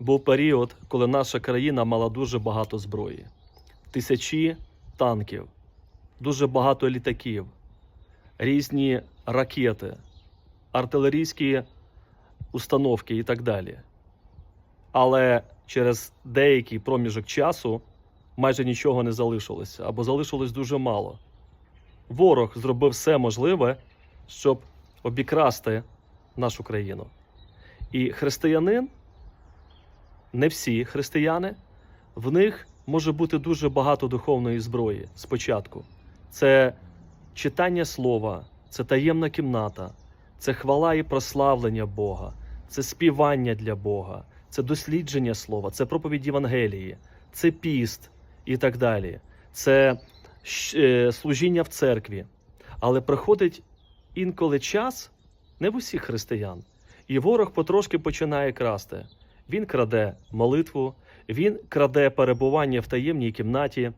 був період, коли наша країна мала дуже багато зброї, тисячі танків, дуже багато літаків, різні ракети, артилерійські установки і так далі. Але через деякий проміжок часу майже нічого не залишилося або залишилось дуже мало. Ворог зробив все можливе, щоб обікрасти нашу країну. І християнин, не всі християни, в них може бути дуже багато духовної зброї спочатку. Це читання слова, це таємна кімната, це хвала і прославлення Бога, це співання для Бога, це дослідження слова, це проповідь Євангелії, це піст і так далі. Це е, служіння в церкві. Але приходить інколи час, не в усіх християн, і ворог потрошки починає красти. Він краде молитву, він краде перебування в таємній кімнаті,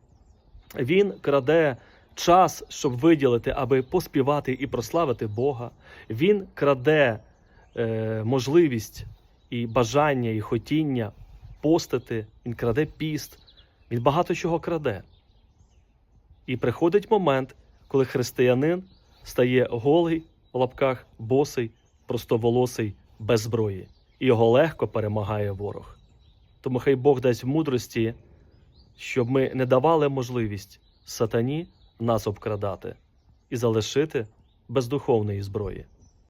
він краде час, щоб виділити, аби поспівати і прославити Бога. Він краде е, можливість і бажання, і хотіння постити, він краде піст, він багато чого краде. І приходить момент, коли християнин стає голий в лапках, босий, простоволосий, без зброї, і його легко перемагає ворог. Тому хай Бог дасть мудрості, щоб ми не давали можливість сатані нас обкрадати і залишити без духовної зброї.